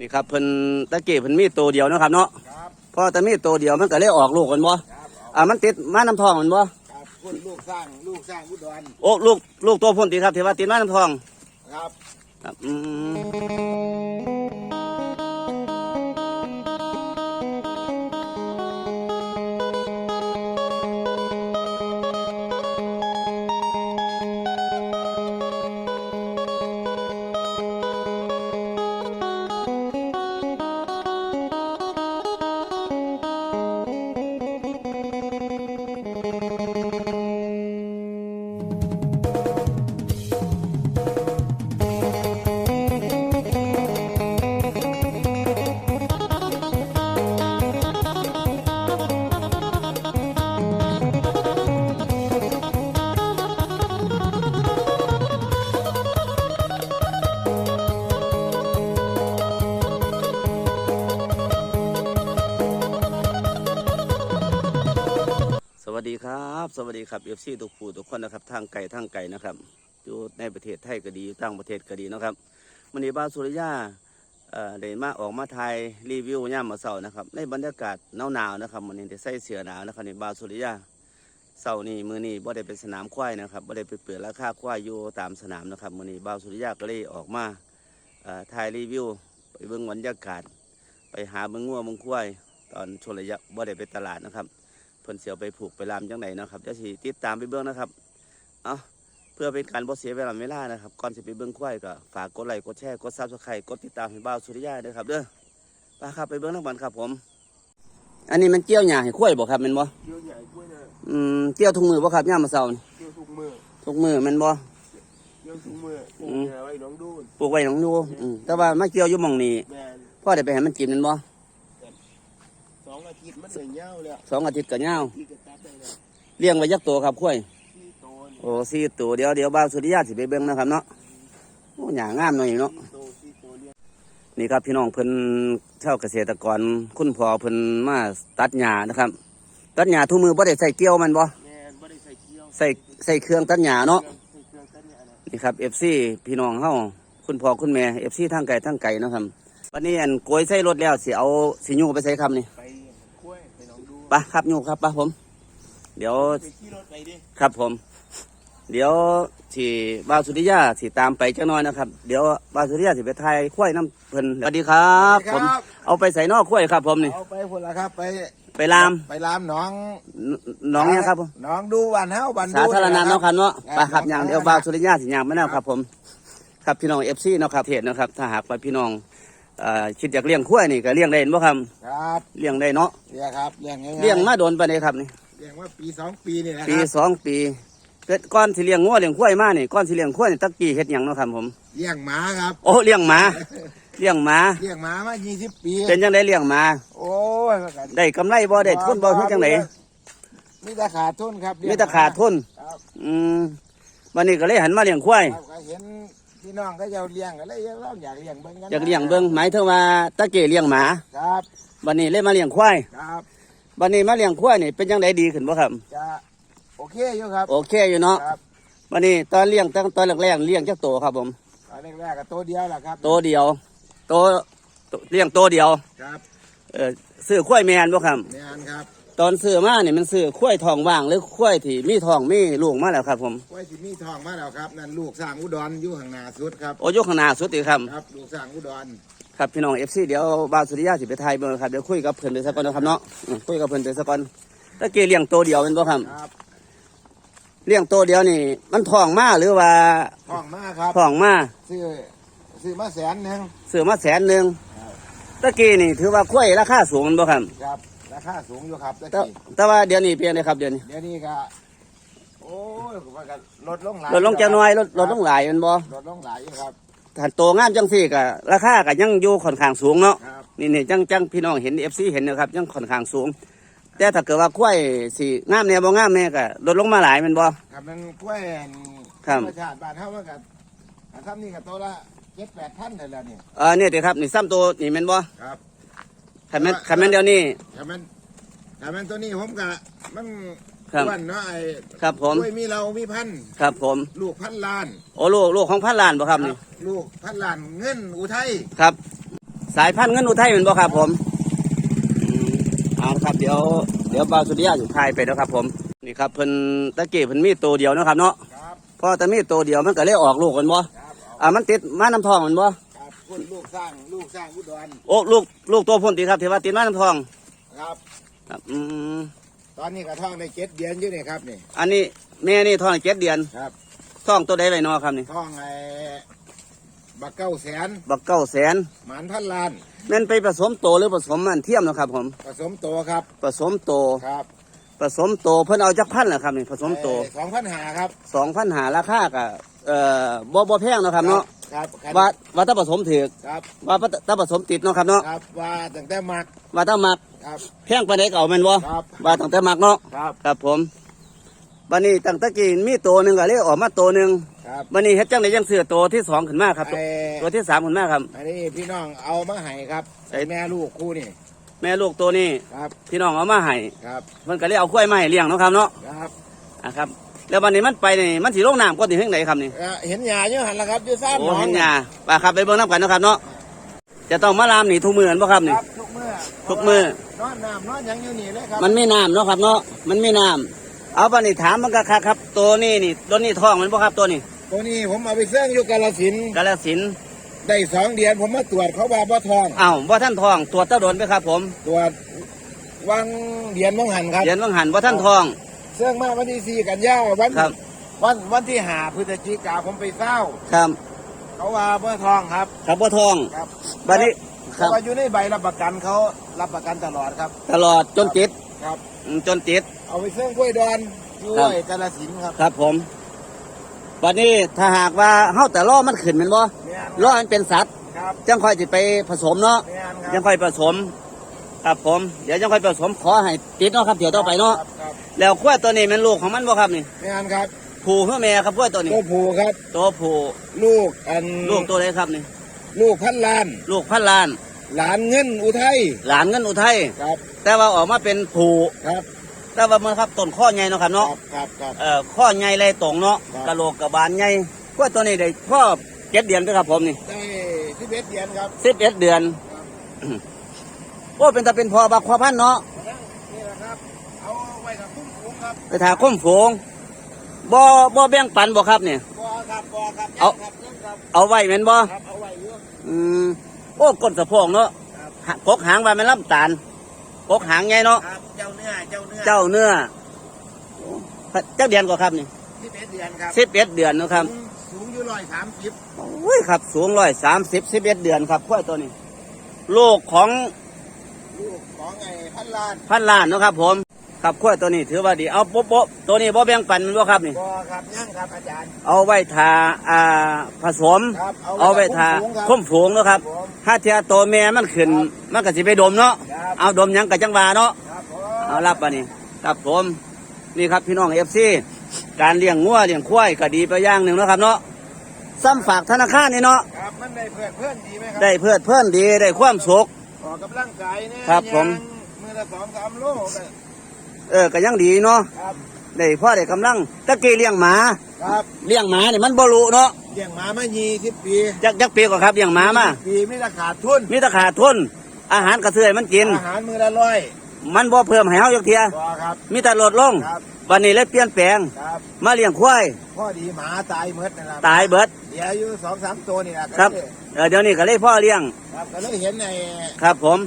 นี่ครับเพิ่นตะเกียบเพิ่นมีตัวเดียวเนาะครับเนาะครับพอแต่มีตัวเดียวมันก็เลยออกลูกกันบ่ครับเอาอ่ามันติดมาน้ำทองมันบ่ครับคนลูกสร้างลูกสร้างอุดรโอ้ลูกลูกตัวพ่นติครับที่ว่าติดมาน้ำทองครับครับอืม ดีครับ สวัสดีครับเอฟซีทุกผู้ทุกคนนะครับทางไก่ทางไก่นะครับอยู่ในประเทศไทยก็ดีอยู่ต่างประเทศก็ดีนะครับวันนี้บ้านสุริยาเอ่อได้มาออกมาถ่ายรีวิวย่ามมาเสาร์นะครับในบรรยากาศหนาวๆนะครับวันนี้ได้ใส่เสื้อหนาวนะครับในบ้านสุริยาเสาร์นี้มือนี้บ่ได้เป็นสนามควายนะครับบ่ได้ไปเปิดราคาควายอยู่ตามสนามนะครับมือนี้บ่าวสุริยาก็เลยออกมาเอ่อถ่ายรีวิวไปเบิ่งบรรยากาศ ไปหาเบิ่งงัวเบิ่งควายตอนช่วงระยะบ่ได้ไปตลาดนะครับ เพิ่นเสียวไปผูกไปลามจังไหนนะครับเดี๋ยวสิติดตามไปเบิ่งนะครับเอาเพื่อเป็นการบ่เสียเวลาเวลานะครับก่อนสิไปเบิ่งควายก็ฝากกดไลค์กดแชร์กด Subscribe กดติดตามให้บ่าวสุริยาด้วยครับเด้อไปครับไปเบิ่งทั้งวันครับผม อันนี้มันเกี่ยวหญ้าให้ควายบ่ครับแม่นบ่เกี่ยวใหญ่กล้วยเนี่ยอืมเกี่ยวทุกมือบ่ครับย่ามมาเช้านี่เกี่ยวทุกมือทุกมือแมันบ่ เกี่ยวทุกมือปลูกอืมเนี่ยไว้หน้องดูนปลูกไว้หนองดูอืมแต่ว่ามาเกี่ยวอยู่หม่องนี้แมนพ่อได้ไปให้มันกินแมันบ่ส องอาทิตย์มันเหนื่อยเง่าแล้วสองอาทิตย์ก็ยาวที่จะตัดได้แล้วเลี้ยงไว้ยักตัวครับข้อยที่โตนี่โอ้สี่ตัวเดี๋ยวเดี๋ยวบ้าวสุริยาสิไปเบิ่งนะครับเนาะโอ้หญ้างามหน่อยเนาะ ที่โตที่โตเนี่ยนี่ครับพี่น้องเพิ่นชาวเกษตรกรคุณพ่อเพิ่นมาตัดหญ้านะครับ ตัดหญ้าทุกมือบ่ได้ใส่เกี่ยวแมันบ่แมนไม่ได้ใส่เกี่ยวใส่ใส่เครื่องตัดหญ้าเนาะ ใส่เครื่องตัดเนี่ยนะนี่ครับ FC พี่น้องเฮาคุณพ่อคุณแม่ FC ทางไกลทางไกลเนาะครับวันนี้อันโกยใส่รถแล้วสิเอาสิยูไปใส่คำนี่ไปกล้วยไปหน้องดูนไปครับยูครับไปผม เดี๋ยวไปขี่รถไปดิครับผม เดี๋ยวที่บ้าวสุริยาสิตามไปจักหน้อยนะครับ เดี๋ยวบ้าวสุริยาสิไปทายข้วยน้ำเพิ่นสวัสดีครับ ผม เอาไปใส่นอกข้วยครับ ผมนี่เอาไปพุ่นละครับ ไปไปลามไปลามหน้องน้องเนี่ยครับผมหน้องดูวันเฮาวันดูสาธารณะเนาะครับเนาะครับไปครับอย่างเดียวบ้าวสุริยาสิอย่างไม่แน่ครับ ผม ครับพี่น้องเอฟซีเนาะครับเทศเนาะครับ ถ้าหากว่าพี่น้องเอ่อคิดอยากเลี้ยงข้วยนี่ก็เลี้ยงได้บ่ครับครับเลี้ยงได้เนาะเลี้ยงครับเลี้ยงง่ายๆเลี้ยงมาโดนไปเลยครับนี่เลี้ยงว่าปีสองปีนี่นะคปีรับสองปีเกิดก้อนสิเลี้ยงงัวเลี้ยงข้วยมานี่ก้อนสิเลี้ยงข้วยนี่ตะกี้เฮ็ดหยังเนาะครับผม เลี้ยงหมาครับโอ้เลี้ยงหมา เลี้ยงหมาเลี้ยงหมามายี่สิบปีเป็นยังไงเลี้ยงหมา โอ้ยมันก็ได้กำไรบ่ได้ทุนบ่ที่จังไหนมีแต่ขาดทุนครับเลี้ยงมีแต่ขาดทุน ครับอืมวันนี้ก็เลยหันมาเลี้ยงควาย ครับก็เห็น พี่น้องก็จะเลี้ยงก็เลยเราอยากเลี้ยงเบิ่งกันอยากเลี้ยงเบิ่งหมายถึงว่าตะเกียเลี้ยงหมาครับวันนี้เลยมาเลี้ยงควายครับวันนี้มาเลี้ยงควายนี่เป็นยังไงดีขึ้นบ่ครับจะโอเคอยู่ครับ โอเคอยู่เนาะครับวันนี้ตอนเลี้ยงตั้งตอนแรกๆเลี้ยงจักโตครับผมตอนแรกๆก็ตัวเดียวแหละครับโตเดียวโตโตเลี้ยงโตเดียวครับเออซื้อควายแม่นบ่ครับแม่นครับ ตอนซื้อมานี่มันซื้อควายทองว่างหรือควายที่มีทองมีลูกมาแล้วครับ ผมไว้ที่มีทองมาแล้วครับ นั่นลูกสร้างอุดรอยู่ข้างหน้าสุดครับ โอ้ยกข้างหน้าสุดอีกครับ ครับลูกสร้างอุดรครับพี่น้องเอฟซีเดี๋ยวบ้าวสุริยาสิไปไทยเบอร์ครับเดี๋ยวคุยกับเพิ่นเดี๋ยวสักก่อนนะครับเนาะอืมคุยกับเพิ่นเดี๋ยวสักก่อนตะเกียเลี้ยงตัวเดียวเป็นบ่ครับครับเลี้ยงตัวเดียวนี่ มันทองมาหรือว่าทองมาครับทองมาซื้อซื้อมาแสนหนึ่งซื้อมาแสนหนึ่งครับตะกี้นี่ถือว่าคุ้ยราคาสูงแม่นบ่ครับครับ ราคาสูงอยู่ครับตะแต่กี้แต่ว่าเดี๋ยวนี้เปลี่ยนเลยครับเดี๋ยวนี้เดี๋ยวนี้ก็โอ้ยมันก็ลดลงหลายลดลงจักหน่อยลดลดลงหลายแมันบ่ลดลงหลายอยู่ครับถ้าโตงามจังซี่ก็ราคาก็ยังอยู่ค่อนข้างสูงเนาะ ครับนี่นี่จังจังพี่น้องเห็น FC เห็นนะครับยังค่อนข้างสูง แต่ถ้าเกิดว่าคุ้ยสิงามแน่บ่งามแน่ก็ลดลงมาหลายแม่นบ่ ครับมันกล้วยอันครับ ธรรมชาติบ้านเฮามันก็อันทำนี่ก็ตัวละเจ็ดแปดพันเลยแล้วนี่ เออเนี่ยเดี๋ยวครับนี่ซ้ำตัวนี่แม่นบ่ครับ คันแม่นคันแม่นเดี๋ยวนี้แต่มันแต่มันตัวนี้ผมก็มันครับ อ้วนเนาะไอ้ครับผมกล้วยมีเรามีพันธุ์ครับผม ลูกพันล้าน โอ้ลูกลูกของพันล้านบ่ครับนี่ ลูกพันล้านเงินอุทัยครับ สายพันธุ์เงินอุทัยเป็นบ่ครับผมอืมเอาละครับเดี๋ยวเดี๋ยวบาวสุริยะอยู่ทายไปนะครับ ผมนี่ครับเพิ่นตะกี้เพิ่นมีตัวเดียวเนาะครับเนาะครับพอแต่มีตัวเดียวมันก็เลยออกลูกกันบ่ครับอ่ามันติดมาน้ำทองแมันบ่ ครับคนลูกสร้างลูกสร้างอุดรโอ้ลูกลูกตัวพ่นติครับที่ว่าติดมาน้ำทองครับ ครับอืมตอนนี้กระท่องได้เจ็ดเดือนอยู่นี่ครับนี่อันนี้แม่นี่ท้องเจ็ดเดือนครับท้องตัวใดไว้เนอครับนี่ท่องไอ้บักเก้าแสนบักเก้าแสนหมานพันล้าน แม่นไปผสมโตหรือผสมมันเทียมเนาะครับผม ผสมโตครับผสมโตครับผสมโตเพิ่นเอาจักพันเหรอครับนี่ผสมโตสองพันหาครับสองพันหาราคาก็เอ่อบ่บ่แพงเนาะครับเนาะ ครับครับว่าว่าถ้าผสมถือครับว่าถ้าผสมติดเนาะครับเนาะครับว่าตั้งแต่มักว่าถ้ามักครับแพงปานใดก็เอาแม่นบ่ครับว่าตั้งแต่มักเนาะครับครับผมบัดนี้ตั้งแต่กี้มีตัวหนึงก็เลยออกมาตัวหนึงครับบัดนี้เฮ็ดจังได๋ยังซื้อตัวที่สองขึ้นมาครับไอ้ตัวที่สามขึ้นมาครับอันนี้พี่น้องเอามาให้ครับไอ้ไอ้แม่ลูกคู่นี่แม่ลูกตัวนี้ครับพี่น้องเอามาให้ครับเพิ่นก็เลยเอากล้วยมาให้เลี้ยงเนาะครับเนาะครับอะครับ แล้วบัดนี้มันไปนี่มันสิลงน้ำก่อนสิเฮ็ดไหนครับนี่เอ่อเห็นหญ้าเยอะหันแล้วครับอยู่ซ้ำหโอ้นองเห็นหญ้าไปครับไปเบิ่งน้ำกันเนาะครับเนาะ จะต้องมาลามนี่ทุกมื้อแม่นบ่ครับนี่ ครับทุกมื้อทุกมื้อ นอนน้ำนอนหยังอยู่นี่เลยครับมันไม่น้ำเนาะครับเนาะ มันไม่น้ำเอาบัดนี้ถามมันก็ครับครับ ตัวนี้นี่ตัวนี้ท้องมันบ่ครับตัวนี้ตัวนี้ผมเอาไปเสื่องอยู่กาลสินธุ์กาฬสินธุ์ได้สองเดือนผมมาตรวจเขาว่าบ่ทอง อ้าวบ่ท่านท้องตรวจตะโดนไปครับผม ตรวจวังเดือนมังหันครับ เรียนวังหันบ่ท่านท้อง เสื่องมาวันที่สี่กันยาวันครับ วันวันที่หาพฤศจิกาผมไปเฝ้า ครับ เขาว่าบ่ทองครับ ครับบ่ท้องครับบัดนี้คเพรับราะว่าอยู่ในใบรับประกันเขารับประกันตลอดครับตลอดจนติดครับ อืมจนติด เอาไปเสื่องกล้วยดอนอยู่ครับไอ้กาลสินธุ์ครับครับผมบัดนี้ถ้าหากว่าเฮาแต่ล่อมันขึ้นแม่นบ่เนี่ยล่อมันเป็นสัตว์ ครับจังค่อยสิไปผสมเนาะเนี่ยคยัรับงค่อยผสม ครับผม เดี๋ยวยังค่อยผสมขอให้ติดเนาะครับ เดี๋ยวต่อไปเนาะ ครับครับ แล้วขั้วตัวนี้เป็นลูกของมันบ่ครับนี่เนี่ยครับผูเพื่อแม่ครับขั้วตัวนี้ตัวผู้ครับ ตัวผูลูกอันลูกตัวไหนครับนี่ลูกพันล้าน ลูกพันล้าน หลานเงินอุทัยหลานเงินอุทัยครับ แต่ว่าออกมาเป็นผูครับ แต่ว่ามันครับต้นข้อใหญ่เนาะครับครัเนาะบครับครับเอ่อข้อใหญ่เลยตรงเนาะครับกะโหลกกระบาลใหญ่ขั้วตัวนี้ได้พ่อเจ็ดเดือนไปครับผมนี่ได้สิบเอ็ดเดือนครับสิบเอ็ดเดือนโอ้เป็นแต่เป็นพอบักพอพันธุ์เนาะ นี่แหละครับ เอาไว้กับ คุ้มคุ้มครับไปถาคุ้มฝูงบ่บ่แบ่งปันบ่ครับเนี่ยบอครับบอครับเอายังครับยังครับเอาไว้แม่นบ่ครับเอาไว้อยู่อืมโอ้ก้นสะโพกเนาะครับหะกกหางว่ามันลำตาลกกหางไงเนาะครับเจ้าเนื้อเจ้าเนื้อเจ้าเนื้อเจ้าเดือนก็ครับนี่สิบเอ็ดเดือนครับสิบเอ็ดเดือนเนาะครับสูงสูงอยู่ร้อยสามสิบโอ้ยครับ สูงร้อยสามสิบสิบเอ็ดเดือนครับขั้วตัวนี้ลูกของ ลูกของไอ้พันล้าน พันล้านเนาะครับผม ครับขั้วตัวนี้ถือว่าดีเอาโป๊ะโป๊ะตัวนี้บ่แบ่งปันแมันบ่ครับนี่บอครับยังครับอาจารย์ เอาไว้ทาอ่าผสม ครับเอาไว้ทาคุ้มฝูงครับคุ้มฝูงเนาะครับผมถ้าเทียตัวแม่มันขึ้นมันก็สิไปดมเนาะครับ เอาดมหยังกับจังหวาเนาะ ครับผม เอารับปะนี่ครับผมนี่ครับพี่น้องเอฟซีการเลี้ยงงัวเลี้ยงควายก็ดีไปอย่างหนึ่งเนาะครับเนาะซ้ำฝากธนาคารนี่เนาะครับมันได้เพื่อนเพื่อนดีไหมครัได้เพื่อเพื่อนดีได้ความสุข ออกกำลังกายเนี่ยครับผมย่างมือละสองสามโลก็ เออก็ยังดีเนาะครับได้พ่อได้กำลังตะกี้เลี้ยงหมาครับเลี้ยงหมาเนี่ยมันบ่รู้เนาะเลี้ยงหมามายี่สิบปีจักจักปีกว่าครับเลี้ยงหมามาปีไม่ได้ขาดทุนมีแตะขาดทุน อาหารกระเทือยมันกิน อาหารมือละร้อยมันบ่เพิ่มให้เฮาจักเทียพอครับมีแต่ลดลงครับวันนี้เลยเปลี่ยนแปลงครับมาเลี้ยงควายพ่อดีหมาตายเมดนะครับตายเบิดเดี๋ยวอยู่สองสามตัวนี่แหละครับเออเดี๋ยวนี้ก็เลยพ่อเลี้ยงครับก็เลยเห็นในครับผม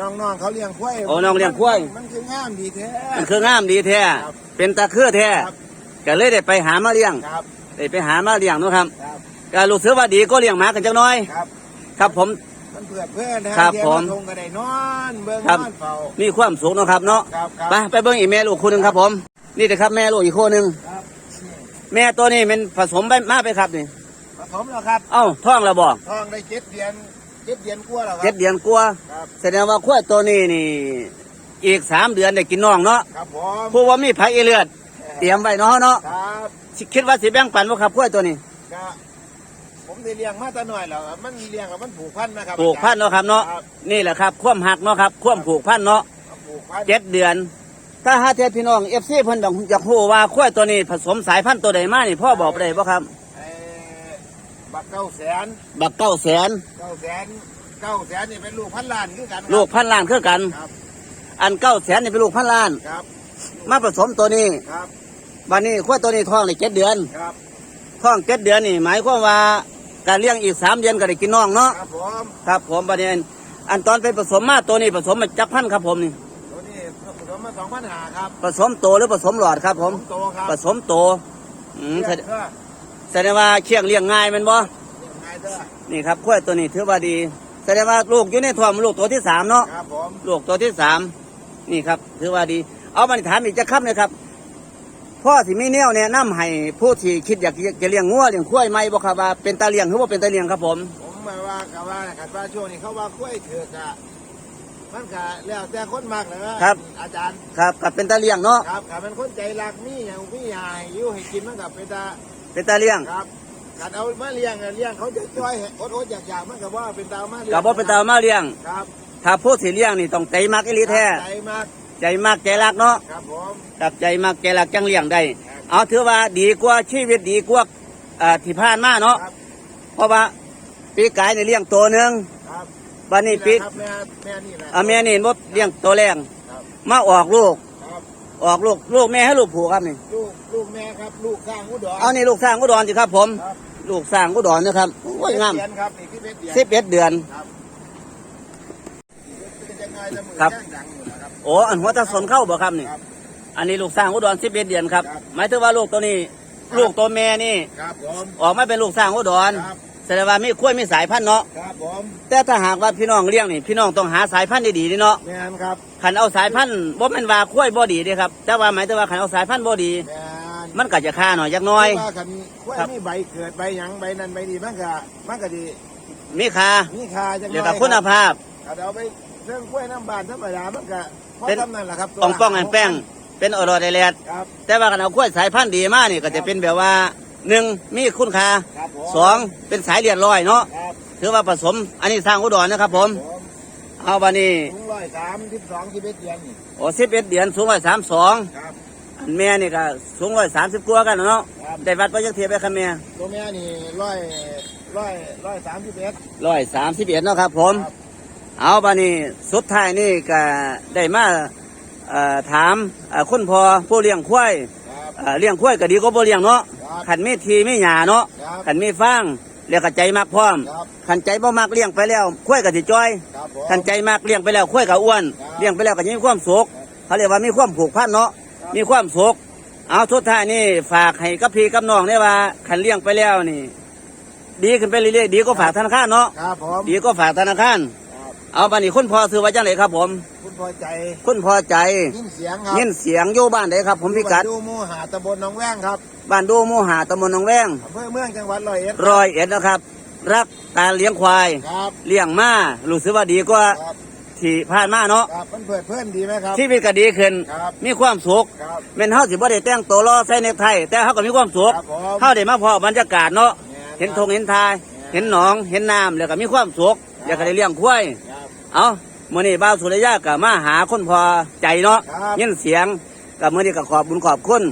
น้องๆเขาเลี้ยงควายโอ้น้องเลี้ยงควาย มันคืองามดีแท้ มันคืองามดีแท้ ครับเป็นตาเครือแท้ครับ ก็เลยได้ไปหามาเลี้ยงครับได้ไปหามาเลี้ยงเนาะครับครับก็รู้สึกว่าดีก็เลี้ยงหมากันจังน้อย ครับ ครับผม มันเพื่อนเพื่อนนะครับเดี๋ยวผมทงก็ได้นอนเบิ่งครับนอนเฝ้ามีความสุขเนาะครับเนาะครับครับไปไปเบิ่งอีกแม่ลูกคู่หนึงครับผม นี่นะครับแม่ลูกอีกคู่หนึงครับแม่ตัวนี้เป็นผสมไปมาไปครับนี่ ผสมแล้วครับ เอ้าท้องแล้วบ่ ทองได้เจ็ดเดือน เจ็ดเดือนกว่าแล้วครัเจ็ดเดือนกว่าครับ แสดงว่าขั้วตัวนี้นี่ อีกสามเดือนได้กินน้องเนาะครับผมผู้ว่ามีไผอีเลือด เตรียมไว้เนาะเนาะครับสิคิดว่าสิแบ่งปันบ่ครับขั้วตัวนี้ก็ผมได้เลี้ยงมาแต่น้อยแล้วมันเลี้ยงแล้วมันผูกพันนะครับผูกพันเนาะครับเนาะครับนี่แหละครับความหักเนาะครับความผูกพันเนาะผูกพันเจ็ดเดือน ถ้าหาเทศพี่น้องเอฟซีเพิ่นอยากอยากรู้ว่าขั้วตัวนี้ผสมสายพันธุ์ตัวใดมานี่พ่อบอกได้บ่ครับเอ่อ บักเก้าแสนบักเก้าแสนเก้าแสนเก้าแสนนี่เป็นลูกพันล้านคือกันครับลูกพันล้านคือกัน ครับอันเก้าแสนนี่เป็นลูกพันล้าน ครับมาผสมตัวนี้ครับบัดนี้ขั้วตัวนี้ท้องในเจ็ดเดือนครับท้องเจ็ดเดือนนี่ หมายความว่าการเลี้ยงอีกสามเดือนก็ได้กินน้องเนาะครับผมครับผมบัดนี้อันตอนไปผสมมาตัวนี้ผสมมาจักพันครับผมนี่ตัวนี้ผสมมาสองพันหาครับผสมโตหรือผสมหลอดครับ ผม โตครับผสมโตอืมแสดเพื่อ แสดงว่าเคียงเลี้ยงง่ายแมันบ่ไงเด้อนี่ครับขั้วตัวนี้ถือว่าดี แสดงว่าลูกอยู่ในท้องลูกตัวที่สามเนาะครับผมลูกตัวที่สามนี่ครับ ถือว่าดี เอามาถามอีกจะครับนะครับพ่อสิมีแนวแนะนำให้ผู้ที่คิดอยากจะเลี้ยงงัวเลี้ยงควายไหมบ่ครับว่าเป็นตาเลี้ยงหรือว่าเป็นตาเลี้ยงครับผม ผมหมายว่ากับว่าขันว่าช่วงนี้เขาว่ากล้วยเถือกอะมันก็แล้วแต่คนมากเลยนะครับ อาจารย์ครับกับเป็นตาเลี้ยงเนาะครับขันเป็นคนใจรักมีอย่างมีหายอยู่ให้กินมันกับเป็นตา เป็นตาเลี้ยงครับขันเอามาเลี้ยงอะเลี้ยงเขาจะจ้อยอดอดอยากอยากมันกับว่าเป็นตามาเลี้ยงกับบ่เป็นตามาเลี้ยง ครับถ้าผู้สิเลี้ยงนี่ต้องใจมักอีหลีแท้ ใจมากใจมักใจรักเนาะครับผมกับใจมักใจรักจังเลี้ยงได้ เอาถือว่าดีกว่าชีวิตดีกว่าเอ่อที่ผ่านมาเนาะ ครับเพราะว่าปีกายนี่เลี้ยงตัวหนึงครับบัดนี้ปีครับแม่แม่นี่แหละ อาแม่นี่บ่เลี้ยงตัวแรงครับ มาออกลูกครับ ออกลูกลูกแม่ให้ลูกผูครับนี่ลูกลูกแม่ครับ ลูกข้างอุดร เอานี่ลูกสร้างอุดรสิครับ ผม ครับ ลูกสร้างอุดรนะครับโอ้ยงามเดือนครับนี่ที่เพชรเดือนสิบเอ็ดเดือน ครับเป็นยังไงละมือครับ แจ้งดังอยู่นะครับโอ้อันหัวตะสนเข้าบ่ครับนี่ ครับ อันนี้ลูกสร้างอุดรสิบเอ็ดเดือนครับครับ หมายถึงว่าลูกตัวนี้ ลูกตัวแม่นี่ ครับผมออกมาเป็นลูกสร้างอุดรครับ แสดงว่ามีขั้วยมีสายพันธุ์เนาะครับผมแต่ถ้าหากว่าพี่น้องเลี้ยงนี่พี่น้องต้องหาสายพันธุ์ดีๆนี่เนาะแมนครับขันเอาสายพันธุ์บ่แม่นว่าขั้วยบ่ดีเด้ครับแต่ว่าหมายถึงว่าขันเอาสายพันธุ์บ่ดี แมนมันก็จะค่าหน่อยจักหน้อยว่ากันว่าครับ มีใบเกิดใบหยังใบนั้นใบดีมันก็มันก็ดีมีค่ามีค่าจังเดี๋ยวกับคุณภาพครับเอาไปเรื่องกล้วยน้ำบานธรรมดามันก็พอเป็น ทำนั่นแหละครับป้องป้องแอนแป้งเป็นออรอไดแลดครับแต่ว่ากันเอาขั้วยสายพันธุ์ดีมานี่ก็จะเป็นแบบว่า หนึ่งมีคุณค่าครับผมสองเป็นสายเลือดลอยเนาะครับถือว่าผสม อันนี้สร้างอุดรนะครับผม ผมเอาบานี้ถุงร้อยสามสิบสองสิบเอ็ดเดือนนี่โอ้สิบเอ็ดเดือนสูงร้อยสามสองครับ อันแม่นี่ก็สูงร้อยสามสิบกว่ากันเนาะครับ ได้วัดไปยักเทียบไปครับแม่ตัวแม่นี่ร้อยร้อยร้อยสามสิบเอ็ด ร้อยสามสิบเอ็ดเนาะครับผม ครับ เอาบานี้สุดท้ายนี่ก็ได้มาเอ่อถามเอ่อคุณพ่อผู้เลี้ยงควายครับ เอ่อเลี้ยงควายก็ดีก็บ่เลี้ยงเนาะ ครับขันมีทีมีหญ้าเนาะครับขันมีฟางเรียกกใจมักพร้อมครับขันใจบ่มักเลี้ยงไปแล้วควายก็สิจ้อยครับผม ขันใจมักเลี้ยงไปแล้วควายก็อ้วนครับเลี้ยงไปแล้วก็ยังมีความสุขเขาเรียกว่ามีความผูกพันเนาะครับ มีความสุขเอาทุกท่ายนี่ฝากให้กับพี่กับน้องได้ว่าขันเลี้ยงไปแล้วนี่ ดีขึ้นไปเรื่อยๆดีก็ฝากธนาคารเนาะครับผมดีก็ฝากธนาคาร ครับเอาบันนี้คุณพ่อซื้อไว้จังไหนครับผมคุณ พอใจคุณพ่อใจยินเสียงครับยินเสียงอยู่บ้านไหนครับ ผมพิกัดดูหมูหาตำบลหนองแว้งครับบ้านดูหมูหาตำบลหนองแวงอำเภอเมืองจังหวัดร้อยเอ็ดร้อยเอ็ดนะครับ รักการเลี้ยงควายครับเลี้ยงมารู้สึกว่าดีกว่าครับที่ผ่านมาเนาะครับเพื่อนเพื่อนเพื่อนดีไหมครับชีวิตก็ดีขึ้นครับมีความสุขครับแม่นเฮาสิบ่ได้แต่งตัวรอใส่เนคไทแต่เฮาก็มีความสุขครับผมเฮาได้มาพอบรรยากาศเนาะแม่เห็นครับทงเห็นทาย เห็นหนองเห็นน้ำแล้วก็มีความสุขครับอยากได้เลี้ยงควายครับเอา มื้อนี้บ่าวสุริยะก็มาหาคนพอใจเนาะครับ ยินเสียงก็มื้อนี้ก็ขอบบุญขอบคุณ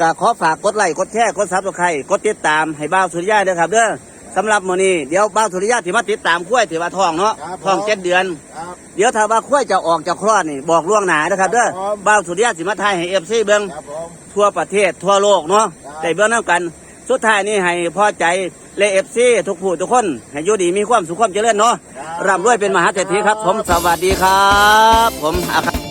ก็ขอฝากกดไลค์กดแชร์กด Subscribe กดติดตามให้บ่าวสุริยะเด้อครับเด้อสำหรับมื้อนี้เดี๋ยวบ่าวสุริยะสิมาติดตามควายที่ว่าท้องเนาะครับท้องผม เจ็ดเดือน ครับ เดี๋ยวถ้าว่าควายจะออกจากคลอดนี่บอกล่วงหน้านะครับเด้อครับผมบ่าวสุริยะสิมาทายให้ FC เบิ่งครับผม ทั่วประเทศทั่วโลกเนาะครับ ได้เบิ่งนํกัน สุดท้ายนี้ให้พอใจและ FC ทุกผู้ทุกคนให้อยู่ดีมีความสุขความเจริญเนาะครับร่ำรวยเป็นมหาเศรษฐีครับ ผมสวัสดีครับ ผมอาคา